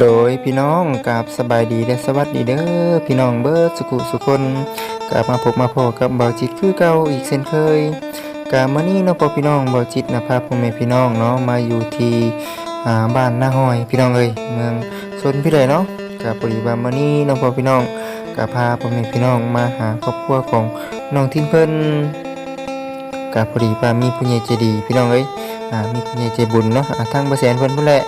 โดยพี่น้องกับสบายดีและสวัสดีเด้อพี่น้องเบิร์ดสุขุสุคนกลับมาพบมาพอกับเบาจิตคือเก่าอีกเช่นเคยกามานี่เนาะพอพี่น้องเบาจิตนะพาพ่อแม่พี่น้องเนาะมาอยู่ที่อ่าบ้านนาหอย พี่น้องเอ้ยเมืองชนพี่เลยเนาะกับปริบามานี่เนาะพอพี่น้องกับพาพ่อแม่พี่น้องมาหาครอบครัวของน้องทินเพิ่นกับพอดีว่ามีผู้ใหญ่ใจดี พี่น้องเอ้ยอ่ามีผู้ใหญ่ใจบุญเนาะอ่าทางบ่แสนเพิ่นพุ่นแหละ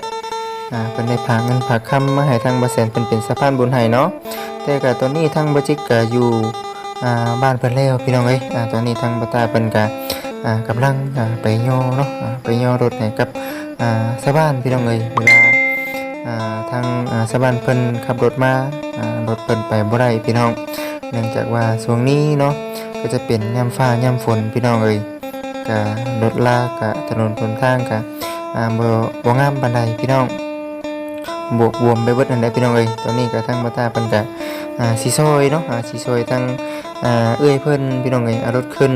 อ่าเพิ่นได้พาเงินพาคำมาให้ทางบาแสนเพิ่นเป็นสะพานบุญให้เนาะแต่ก็ตอนนี้ทางบาจิกก็อยู่อ่าบ้านเพิ่นแล้วพี่น้องเอ้ยอ่าตอนนี้ทางบาตาเพิ่นก็อ่ากำลังอ่าไปย่อเนาะอ่าไปย่อรถให้กับอ่าชาวบ้านพี่น้องเอ้ยเวลาอ่าทางอ่าชาวบ้านเพิ่นขับรถมาอ่ารถเพิ่นไปบ่ได้พี่น้อง เนื่องจากว่าช่วงนี้เนาะก็จะเป็นยามฟ้ายามฝนพี่น้องเอ้ยก็รถลากก็ถนนหนทางก็อ่าบ่บ่งามปานใดพี่น้อง บวกบวมไปเบิดนั่นแหละพี่น้องเอ้ยตอนนี้ก็ทั้งมาตาเพิ่นก็อ่าสิซอยเนาะอ่าสิซอยทั้งอ่าเอ้ยเพิ่นพี่น้องเอ้ยเอารถขึ้น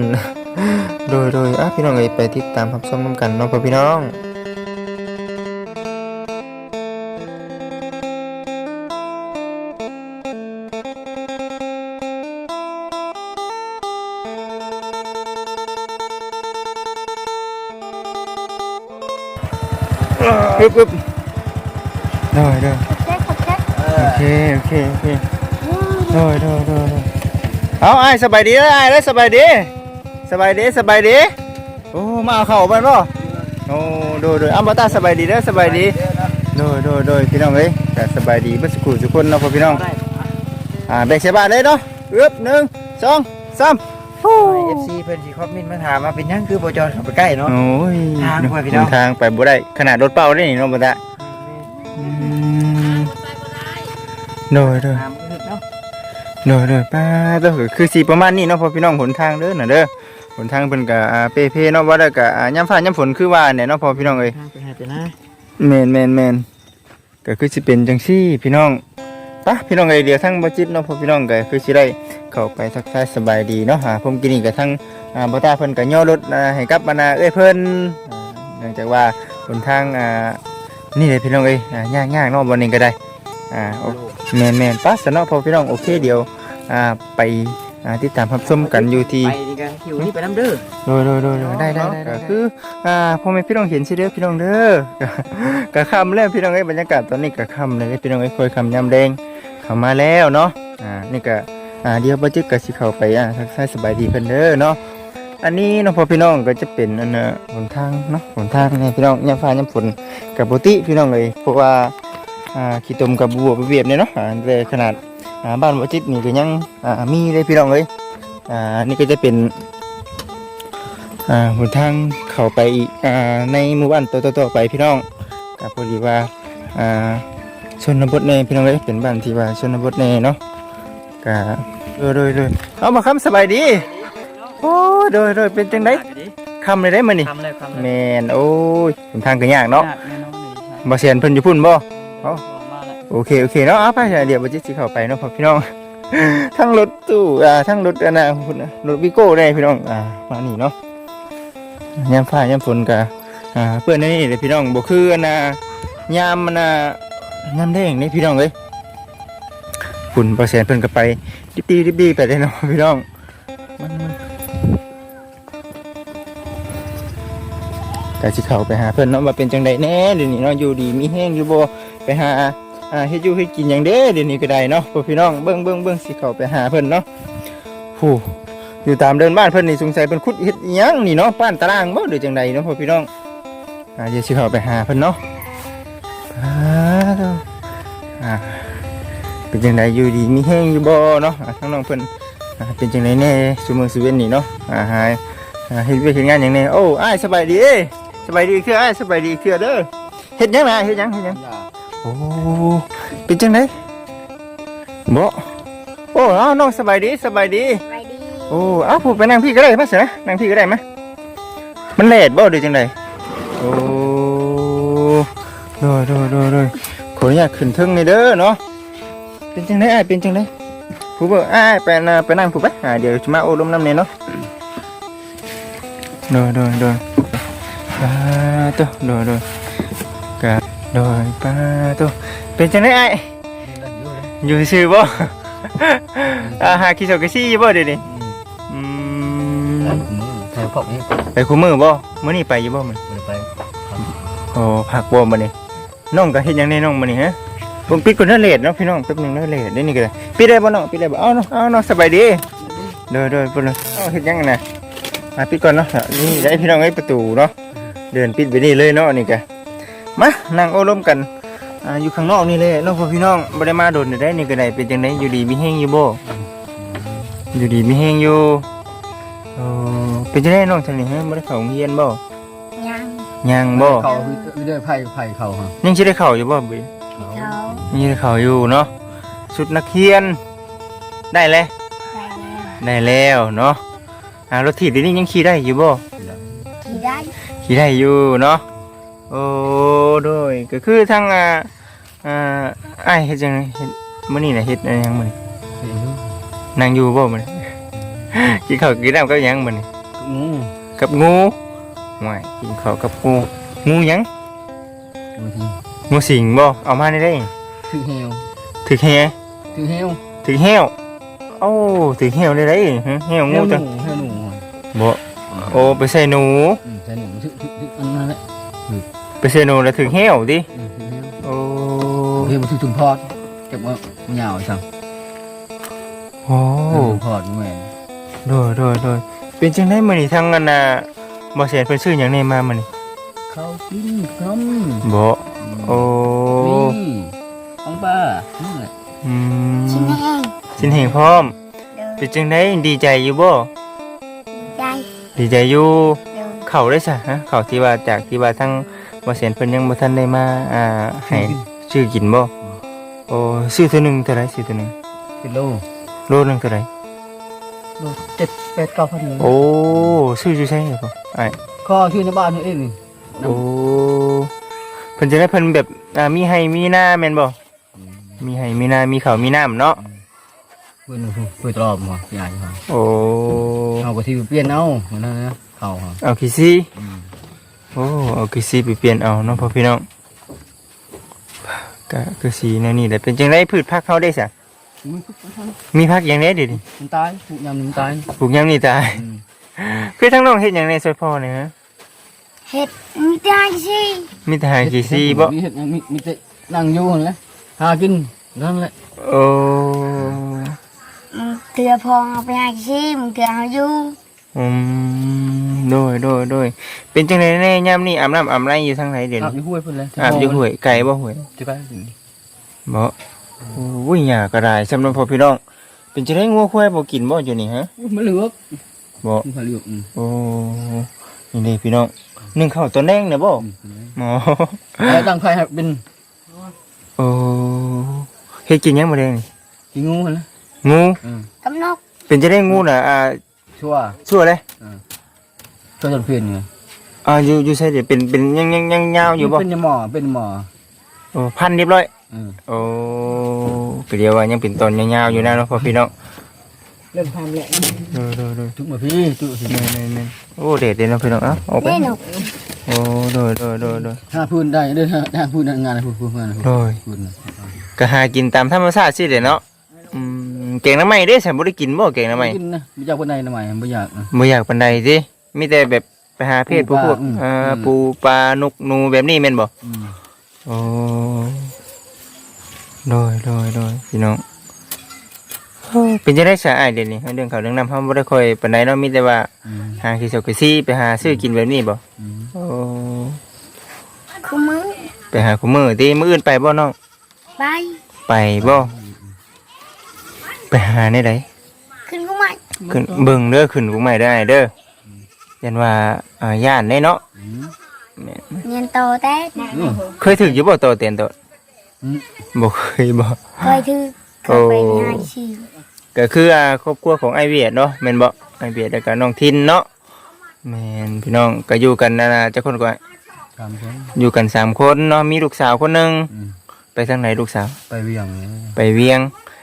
โดยโดยอะพี่น้องเอ้ยไปติดตามรับชมนํกันเนาะพ่อพี่น้องปึ๊บ ปึ๊บได้ได้เจ๊ขอบเจ๊โอเคโอเคโอเคได้ได้ได้ได้เอาไอ้ายสบายดีเด้อไอ้ายเด้อสบายดีสบายดีสบายดีโอ้มาเอาเข่าบ้านบ่โอ้โดยโดยอ้ำบ่ตาสบายดีเด้อสบายดีโดยโดยโดยพี่น้องเอ้ยแต่สบายดีเบ่สุขุทุกคนเนาะพ่อพี่น้องอ่าแบ่งใส่บาทเลยเนาะอึบหนึ่งสองสามโอ้เอฟซีเพิ่นสิคอมเมนต์มาถามว่าเป็นหยังคือบ่จอดเข้าไปใกล้เนาะโอ้ยทางพ่อพี่น้องทางไปบ่ได้ขนาดรถเป้าได้นี่เนาะบ่ตาอืม โดยโดยถามอึดเน้อเด้อป้าเด้อก็คือสิประมาณนี้เนาะพอพี่น้องหนทางเด้อน่ะเด้อหนทางเพิ่นก็อ่าเปเพเนาะว่าแล้วก็อ่ายามฟ้ายามฝนคือว่าเนี่ยเนาะพอพี่น้องเอ้ยทางไปหาแต่นะแม่นแม่นแม่นก็คือสิเป็นจังซี่พี่น้องปะพี่น้องเอ้ยเดี๋ยวทั้งบจิตเนาะพอพี่น้องก็คือสิได้เข้าไปทักทายสบายดีเนาะหาผมกินนี่ก็ทั้งอ่าบ่ตาเพิ่นก็ย่อรถให้กับมานาเอ้ยเพิ่นเนื่องจากว่าหนทางอ่า นี่เลยพี่น้องเอ้ยอ่ายากๆเนาะบ่นี้ก็ได้อ่าโอแมนแมนปัสเนาะพอพี่น้องโอเคเดียวอ่าไปอ่าติดตามรับชมกันอยู่ที่ ไปนี่ก็คิวนี่ไปน้ำเด้อ โดยโดยโดยโดยได้ได้ได้ก็คืออ่าพ่อแม่พี่น้องเห็นสิเด้อพี่น้องเด้อก็ค่ำแล้วพี่น้องเอ้ยบรรยากาศตอนนี้ก็ค่ำเลยเด้อพี่น้องเอ้ยคอยค่ำยามแดงเข้ามาแล้วเนาะอ่านี่ก็อ่าเดี๋ยวบ่จึกก็สิเข้าไปอ่าทักทายสบายดีเพิ่นเด้อเนาะ อันนี้เนาะพ่อพี่น้องก็จะเป็นอันน่ะหนทางเนาะหนทางเนี่ยพี่น้องยามฟ้ายามฝนกับปกติพี่น้องเอ้ยเพราะว่าอ่าขี้ตมกับบัวไปเวียบเนี่ยเนาะอ่าแต่ขนาดอ่าบ้านวัจิตนี่ก็ยังอ่ามีเลยพี่น้องเลยอ่านี่ก็จะเป็นอ่าหนทางเข้าไปอีกอ่าในหมู่บ้านต่อๆๆไปพี่น้องก็พอดีว่าอ่าชนบทในพี่น้องเลยเป็นบ้านที่ว่าชนบทในเนาะก็โดยโดยโดยเอามาคำสบายดีโอ้ โดยโดยเป็นจังไดคำเลยได้มานี่ทำเลยทำแมเลยนโอ้ยหนทางก็ยากเนาะแน่นอนเลยครับบ่เสียนเพิ่นอยู่พุ่นบ่เอามาแล้วโอเคโอเคเนาะเอาไปเดี๋ยวบัจิตสิเข้าไปเนาะพ่อพี่น้อง ทั้งรถตู้อ่าทั้งรถอันน่ะพุ่นน่ะรถวิโก้ได้พี่น้องอ่ามานี่เนาะยามฟ้ายามฝนก็อ่าเพื่อนนี่เลยพี่น้องบ่คืออันน่ะยามมันน่ะยามแดงนี่พี่น้องเอ้ยคุณประแสนเพิ่นก็ไปดิบดีดิบดีไปได้เนาะพี่น้องมัน ก็สิเข้าไปหาเพิ่นเนาะว่าเป็นจังไดแน่เดี๋ยวนี้เนาะอยู่ดีมีแห้งอยู่บ่ไปหาอ่าเฮ็ดอยู่เฮ็ดกินอย่างเด้เดี๋ยวนี้ก็ได้เนาะพวกพี่น้องเบิ่งเบิ่งเบิ่งสิเข้าไปหาเพิ่นเนาะผู้อยู่ตามเดินบ้านเพิ่นนี่สงสัยเพิ่นขุดเฮ็ดหยังนี่เนาะป้านตารางบ่หรือจังใดเนาะพวกพี่น้องอ่าเดี๋ยวสิเข้าไปหาเพิ่นเนาะอ่าเด้ออ่าเป็นจังไดอยู่ดีมีแห้งอยู่บ่เนาะอ่าทั้งน้องเพิ่นอ่าเป็นจังไดแน่ซุมื้อซุเว้นนี่เนาะอ่าหายเฮ็ดเวียกเฮ็ดงานหยังแน่โอ้อ้ายสบายดีเอ้ย สบายดีอีกเทื่ออ้ายสบายดีอีกเทื่อเด้อเฮ็ดหยังน่ะเฮ็ดหยังเฮ็ดหยังโอ้เป็นจังไดบ่โอ้เอาน้องสบายดีสบายดี ไปดีโอ้เอาผมไปนั่งพี่ก็ได้มาเสียนะนั่งพี่ก็ได้ไหมมันแลดบ่หรือจังไดโอ้โดยโดยโดยโดยขออนุญาตขึ้นเทึงนี่เด้อเนาะเป็นจังไดอ้ายเป็นจังไดผู้บ่อ้ายไปนะไปนั่งผู้ไปอ่าเดี๋ยวจะมาโอ้ลมน้ำเนี่ยเนาะโดยโดยโดย อ่าตัวโดยโดยกะโดยป้าตัวเป็นจังได๋อ้ายอยู่ซื่อบ่อาหาคิโซกะซี่บ่เดี๋ยวนี้อืมใครพบนี่ไปคุมือบ่มื้อนี้ไปอยู่บ่มันไปโอ้ผักบ่มื้อนี้น้องก็เฮ็ดหยังในน้องมื้อนี้ฮะผมปิดก่อนเด้อเลทเนาะพี่น้องแป๊บหนึงเด้อเลทได้นี่ก็ได้ปิดได้บ่น้องปิดได้บ่เอาเนาะเอาเนาะสบายดีเด้อเด้อเพิ่นเนาะเอาเฮ็ดหยังกันน่ะมาปิดก่อนเนาะนี่ได้พี่น้องไอ้ประตูเนาะ เดินปิดไปนี่เลยเนาะนี่ก็มานั่งโอ้ร่มกันอ่าอยู่ข้างนอกนี่เลยเนาะพ่อพี่น้องบ่ได้มาโดนได้นี่ก็ได้เป็นจังไดอยู่ดีมีแฮงอยู่บ่อยู่ดีมีแฮงอยู่เออเป็นจังไดน้องจังนี่ฮะบ่ได้เข้าโรงเรียนบ่ยังยังบ่เขาไม่ได้ไผ่ไผ่เขาฮะยังสิได้เข้าอยู่บ่บิเขายังสิได้เข้าอยู่เนาะชุดนักเรียนได้แล้วได้แล้วได้แล้วเนาะอ่ารถถีบเดี๋ยวนี้ยังขี่ได้อยู่บ่ขี่ ได้ขี่ได้อยู่เนาะโอ้โดยก็คือทั้งอ่าอ่าอ้ายเฮ็ดจังไดเฮ็ดมื้อนี้น่ะเฮ็ดอะไรหยังมื้อนี้นั่งอยู่บ่มื้อนี้ กินข้าวกินน้ำกับหยังมื้อนี้ งูกับงูห่วยกินข้าวกับงูงูหยังบางทีงูสิงบ่เอามาได้ได้ถือเฮลถึกแฮถือเฮลถึงเหี้ยวโอ้ถึงเหี้ยวได้ไรฮะเหี้ยวเฮงูลหจังนูเฮลหนูบ่โอ้ไปใส่หนูใช่หนูถือถื อถืออันนั้นแหละไปใส่หนูแล้วถึงเหี้ยวดิถือเฮลโอ้เฮลมาถือถุงพอดเก็บว่ามันยาวจังโอ้ถุงพอดแม่โดยโดยโดยเป็นจังได๋มื้อนี้ทางอันน่ะบ่แสนเพิ่นซื้อหยังแน่มามื้อนี้เขากินขนมบ่โอ้นี่ของป้านี่แหละอืมชิ้นแห้งสินแห่งพร้อมเดินเป็นจังได๋ดีใจอยู่บ่ใจดีใจอยู่ เดินเข้าได้ซะฮะเข้าที่ว่าจากที่ว่าทางบ่แสนเพิ่นยังบ่ทันได้มาอ่าให้ซื้อกินบ่โอ้ซื้อตัวหนึงเท่าไหร่ซื้อตัวหนึงกิโลโลหนึงเท่าไหร่โลเจ็ดแปดเก้าพันโอ้ซื้ออยู่ใช่เหรอไอ้ข้อชื่อในบ้านนี่เองนี่โอ้เพิ่นจะได้เพิ่นแบบอ่ามีให้มีหน้าแม่นบ่มีให้มีหน้ามีข้าวมีน้ำเนาะเพื่อนเพื่อนตลอดมาใหญ่ครับโอ้เอาไปที่เปลี่ยนเอาเหมือนนั้นนะ เขาครับเอาขี้ซีโอ้เอาขี้ซีไปเปลี่ยนเอาเนาะพ่อพี่น้องก็คือสีแนวนี้แหละเป็นจังไดพืชผักเฮาได้ซะมีผักอย่างไดเดี๋ยวนี้มันตายผูกยำมันตายปลูกยามนี้ตายคือทั้งน้องเฮ็ดหยังในซอยพ่อเนี่ยฮะเห็ดมีได้สิมีแต่หาขี้ซีบ่มีเห็ดมีมีแต่นั่งอยู่เลยหากินนั่นแหละโอ้มึงเกลือพองเอาไปให้สิมึงเกลือเอาอยู่อืม โดยโดยโดยเป็นจังไดแน่ยามนี้อาบน้ำอาบไรอยู่ทางไหนเดี๋ยวอาบนี้อยู่ห้วยเพิ่นเลยอาบอยู่ห้วยไก่บ่ห้วยจะไปบ่โอ้ยหยาก็ได้สำหรับพ่อพี่น้อง เป็นจังไดงัวควายบ่กินบ่อยู่นี่ฮะมันเหลือกบ่มันเหลือกอืมโอ้นี่เด้พี่น้องนึ่งข้าวตัวแดงน่ะบ่หมอแล้วตั้งไฟให้เป็นโอ้เฮ็ดกินหยังบ่แดงนี่กินงูเพิ่นเลยงูอืมกำนกเป็นจังไดงูน่ะอ่าชั่วชั่วเลย ชั่วจนเพี้ยนไงอ่าอยู่อยู่ไสเดี๋ยวเป็นเป็นยังยังยังยาวอยู่บ่เป็นหมอเป็นหมอโอ้พันเรียบร้อยอืมโอ้ก็เดียวว่ายังเป็นตอนยาวๆอยู่นะเนาะพ่อพี่น้องเริ่มทำแล้วเออๆๆทุกมาพี่จุสิแม่นๆๆโอ้เด็ดเด็ดเนาะพี่น้องเอ้าออกไปเล่นนกโอ้โดยโดยโดยโดยถ้าพูดได้เด้อถ้าพูดงานพูดพูดงานพูดโดยพูดนะก็หากินตามธรรมชาติสิเด้เนาะอืมเก่งน้ำไหม้เด้ฉันบ่ได้กินบ่เก่งน้ำไหม้กินนะไม่อยากคนใดทำไมไม่อยากนะบ่อยากปานใดสิ มีแต่แบบไปหาเพศปูพวกปลาอืมเอ่ออมปูปลานกหนูแบบนี้แม่นบ่อืมโอ้โดยโดยโดยพี่น้องโอ้เป็นจังได๋ซะอ้ายเดี๋ยวนี้เรื่องข้าวเรื่องน้ำเฮาบ่ได้ค่อยปานใดเนาะมีแต่ว่าอืมหาขี้เสกขี้ซี่ไปหาซื้อกินแบบนี้บ่อืมโอ้คู่มือไปหาคุมื้อติมื้ออื่นไปบ่น้อง ไปไปบ่ไปหาในใดขึ้นกูใหม่ขึ้นเบิ่งเด้อขึ้นกูใหม่ได้อเด้อ ยันว่าอ่าย่านได้เนาะอืมแม่นเงียนโตแต่อืมเคยถึกอยู่บ่โตเตียนโตอืม บ่เคยบ่ เคยถือเคยไปให้สิก็คืออ่าครอบครัวของไอเวียดเนาะแม่นบ่ไอเวียดแล้วก็น้องทินเนาะแม่นพี่น้องก็อยู่กันนั่นน่ะจักคนก็สามคน อยู่กันสามคนเนาะมีลูกสาวคนหนึงอืม ไปทางไหนลูกสาว ไปเวียงเลยไปเวียง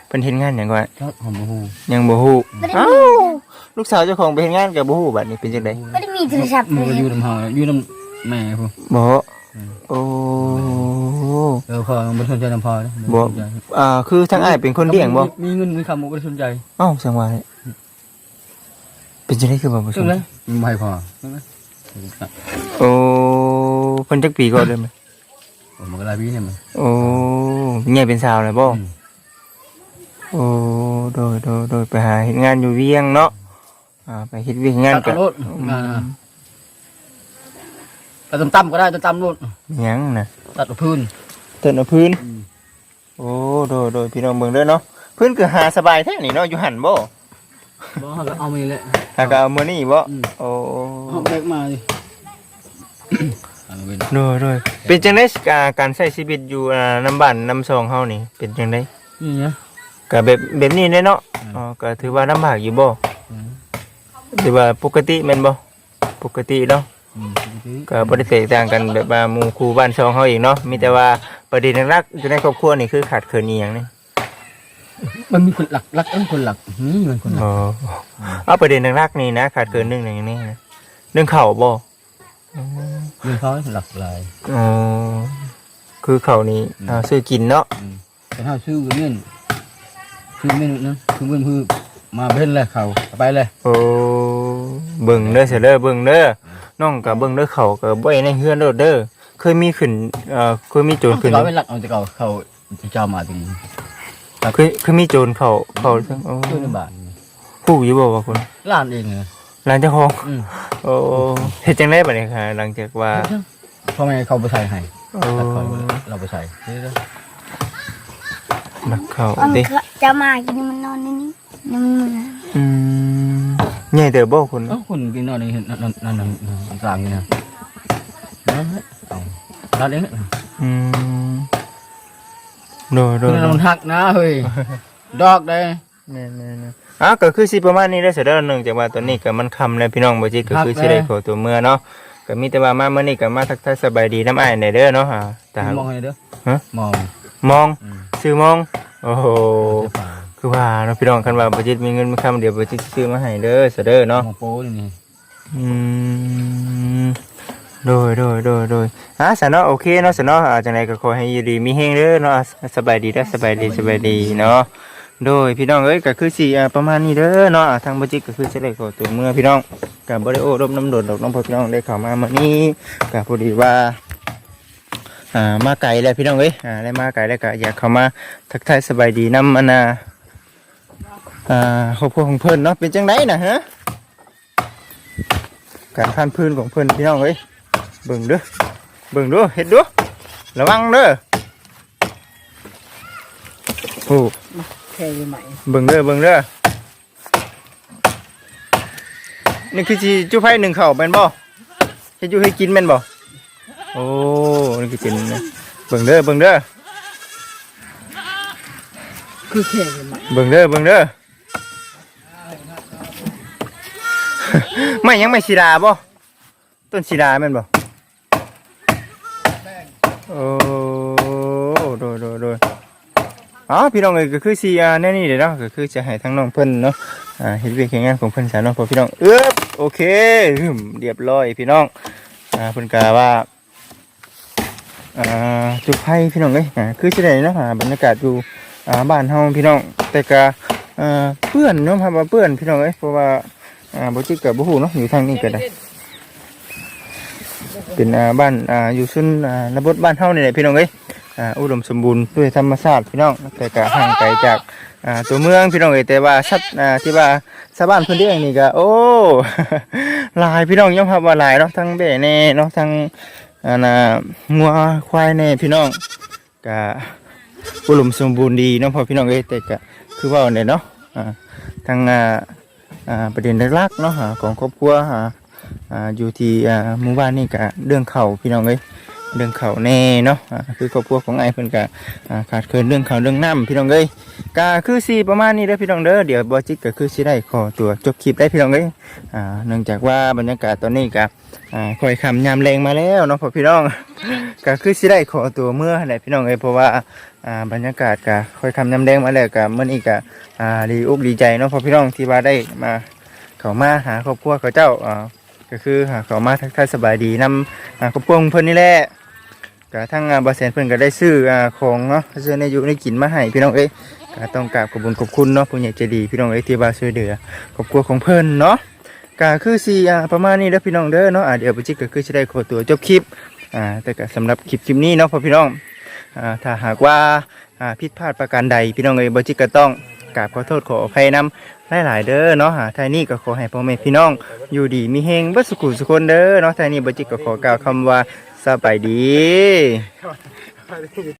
เพิ่นเฮ็ดงานหยังก่อนชอบหอมบูยังบ่ฮู้ไม่ได้เอ้ามี ลูกสาวเจ้าของไปเฮ็ดงานก็บ่ฮู้บัดนี้เป็นจังได๋ไม่ได้มีโทรศัพท์มัเลนยอยู่ลำหาอยู่ลำแม่พูบ่โอ้เออพอบ่สนใจนำพอนะบ่สนใจอ่าคือทางอ้ายเป็นคนเลี้ยงบ่มีเงินมีคำบ่ได้สนใจเอ้าจังว่าเลยเป็นจังได๋คือบ่บ่สซึ่งนเลยไม่ให้พอใช่ไหมโอ้เพิ่นจักปีก่อนเลยมั้ยผมมันก็ลายพี่เนี่ยมัน โอ้ใหญ่เป็นสาวแล้วบ่อืม โอ้โดยโดยโดยไปหาเฮ็ดงานอยู่เวียงเนาะ อ่าไปเฮ็ดเวียกงานตัดกัเอารถงานอะตัดต่ำๆก็ได้ตัดต่ำรถหยังน่ะตัดเอาพื้น เต้นเอาพื้นโอ้โดยโดยพี่น้องเบิ่งเด้อเนาะพื้นคือหาสบายแท้นี่เนาะอยู่หั่นบ่บ่เขาก็เอามานี่แหละหากเอามื้อนี้บ่อืม โอ้เอาแบกมาดิเอามาเป็นโดยโดยเป็นจังได๋อ่าการใช้ชีวิตอยู่อ่าน้ำบ้านน้ำซองเฮานี่เป็นจังได๋นี่นะก็แบบแบบนี้เด้เนาะอืมอ๋อก็ถือว่าลำบากอยู่บ่ อืมถือว่าปกติแม่นบ่ปกติเนาะอืมก็บ่ได้แตกต่างกันแบบว่าหมู่คู่บ้านช่องเฮาอีกเนาะมีแต่ว่าประเด็นหลักๆอยู่ในครอบครัวนี่คือขาดเขินอีหยังนี่มันมีคนหลักหลักเอ้ยคนหลักนี่มันคนหลักอ๋อเอาประเด็นหลักๆนี่นะขาดเขินเรื่องอย่างนี้นะเรื่องข้าวบ่เรื่องเขาหลักหลายอ๋อคือข้าวนี่เอาซื้อกินเนาะอืมแต่ถ้าซื้อเงินซื้อเงินนั้นซื้อเงินคือ มาเพิ่นเลยเขาเอาไปเลยโอ้เบิ่งเด้อเสียเด้อเบิ่งเด้อน้องก็เบิ่งเด้อเขาก็บ่ได้ในเฮือนโดดเด้อเคยมีขึ้นเอ่อเคยมีโจรขึ้นเขาเป็นหลักเอาแต่เขาเขาเจ้ามาตรงนี้เคยเคยมีโจรเข้าเข้าจังโอ้ซื้อในบ้านฮู้อยู่บ่ว่าคุณร้านเองนะร้านเจ้าของอืมโอ้เฮ็ดจังได๋บัดนี้ค่ะหลังจากว่าพ่อแม่เขาไปใส่ให้โอ้ตัดเขาเราไปใส่เด้อนักเข้ามันเด้ จะมากินมันนอนในนี้นี่มันเหมือนอืมใหญ่เด้อบ่คุณเอ้าคนกินนอนนี่นั่นนั่นนั่นนั่นสร้างนี่นะนั่นแหละเอาร้านเองนะอืมโดยโดคืยอมันหักนะเฮ้ยดอกได้แม่นๆๆอะก็คือสิประมาณนี้ได้อเสยเด้อเนื่องจากว่าตอนนี้ก็มันค่ำแล้วพี่น้องบ่จิตก็คือสิได้ขอตัวเมื่อเนาะก็มีแต่ว่ามามื้อนี้ก็มาทักทายสบายดีน้ำอ้ายในเด้อเนาะอ่าแต่หากมองให้เด้อฮะมองมองอืมซื้อมอง โอ้โหเดี๋ยวป่าคือว่าเนาะพี่น้องคันว่าบ่จิตมีเงินมีคำเดี๋ยวบ่จิตซื้อมาให้เด้อเสยเด้อเนาะมองโป้นี่นี่อืมโดยโดยโดยโดยอะสะเนาะโอเคเนาะสะเนาะอ่าจังไดก็ขอให้อยู่ดีมีแฮงเด้อเนาะอะสบายดีเด้อสบายดีสบายดีเนาะโดยพี่น้องเอ้ยก็คือสิอ่าประมาณนี้เด้อเนาะอะทางบ่จิตก็คือจะได้ขอตัวเมื่อพี่น้องก็บ่ได้โอ้รบน้ำโดดดอกน้องพ่อพี่น้องได้เข้ามามื้อนี้ก็พอดีว่า อ่ามาไกลแล้วพี่น้องเอ้ยอ่าได้มาไกลแล้วก็อยากเข้ามาทักทายสบายดีนำอันน่ะอ่าครอบครัวของเพิ่นเนาะเป็นจังไดน่ะฮะการพันพื้นของเพื่อนพี่น้องเอ้ยเบิ่งเด้อเบิ่งเด้อเฮ็ดเด้อระวังเด้อโอ้เคยใหม่เบิ่งเด้อเบิ่งเด้อนี่คือสิจุไผหนึ่งเข่าวแม่นบ่เฮ็ดอยู่ให้กินแม่นบ่ โอ้นี่คือเป็นเบิ่งเด้อเบิ่งเด้อคือเคยใหม่เบิ่งเด้อเบิ่งเด้อไม่ยังไม่ศิลาบ่ต้นศิลาแม่นบ่โอ้โดยโดยโดยอ๋อพี่น้องเอ้ยก็คือสิอ่าแน่นี่เด้อเนาะก็คือจะให้ทั้งน้องเพิ่นเนาะอ่าเฮ็ดเวียกเฮ็ดงานของเพิ่นซะเนาะพอพี่น้องเอ๊บโอเคหึมเรียบร้อยพี่น้องอ่าเพิ่นก็ว่าอ่า จุดไผพี่น้องเอ้ยอ่าคือสิได้เนาะอ่าบรรยากาศอยู่อ่าบ้านเฮาพี่น้องแต่ก็อ่าเปื้อนเนาะครับว่าเปื้อนพี่น้องเอ้ยเพราะว่าอ่าบ่จิกก็บ่ฮู้เนาะอยู่ทางนี้ก็ได้เป็นอ่าบ้านอ่าอยู่ซุนอ่าระบบบ้านเฮานี่แหละพี่น้องเอ้ยอ่าอุดมสมบูรณ์ด้วยธรรมชาติพี่น้องแต่ก็ห่างไกลจากอ่าตัวเมืองพี่น้องเอ้ยแต่ว่าสัตว์อ่าที่ว่าชาวบ้านเพิ่นเลี้ยงนี่ก็โอ้หลายพี่น้องยอมรับว่าหลายเนาะทั้งแบ่แน่เนาะทั้ง อ่าน่ะงัวควายแน่พี่น้องก็อุดมสมบูรณ์ดีเนาะพอพี่น้องเอ้ยแต่ก็คือว่าเนี่ยเนาะอ่าทางอ่าประเด็นหลักๆเนาะของครอบครัวอ่าอยู่ที่อ่าหมู่บ้านนี่ก็เรื่องเขาพี่น้องเอ้ยเรื่องเขาแน่เนาะคือครอบครัวของไอ้เพิ่นก็อ่าขาดเคินเรื่องเขาเรื่องน้ำพี่น้องเอ้ย ก็คือสีประมาณนี้เด้อพี่น้องเด้อเดี๋ยวบอจิกก็คือสิได้ขอตัวจบคลิปได้พี่น้องเอ้ยอ่าเนื่องจากว่าบรรยากาศตอนนี้ก็อ่าคอยคำยามแรงมาแล้วเนาะพ่อพี่น้องก็คือสิได้ขอตัวเมื่อแหละพี่น้องเอ้ยเพราะว่าอ่าบรรยากาศก็คอยคำยามแรงมาแล้วก็มื้อนี้ก็อ่าดีอกดีใจเนาะพ่อพี่น้องที่ว่าได้มาเข้ามาหาครอบครัวเขาเจ้าอ่าก็คือหาเขามาทักทายสบายดีนำหาครอบครัวเพิ่นนี่แหละก็ทั้งอ่าบ่แสนเพิ่นก็ได้ซื้ออ่าของเนาะซื้อในอยู่ในกินมาให้พี่น้องเอ้ย ก็ต้องกราบขอบคุญขอบคุณเนาะผู้ใหญ่ใจดีพี่น้องเอ้ยที่ว่าช่วยเหลือครอบครัวของเพิ่นเนาะก็คือสิอ่าประมาณนี้เด้อพี่น้องเด้อเนาะอ่าเดี๋ยวบ่จิกก็คือสิได้ขอตัวจบคลิปอ่าแต่ก็สำหรับคลิปคลิปนี้เนาะพอพี่น้องอ่าถ้าหากว่าอ่าผิดพลาดประการใดพี่น้องเอ้ยบ่จิกก็ต้องกราบขอโทษขออภัยนำหลายๆเด้อเนาะหาท้ายนี้ก็ขอให้พ่อแม่พี่น้อง อยู่ดีมีเฮงเบิดสุขุสุคนเด้อเนาะท้ายนี้บ่จิกก็ขอกล่าวคำว่าสบายดี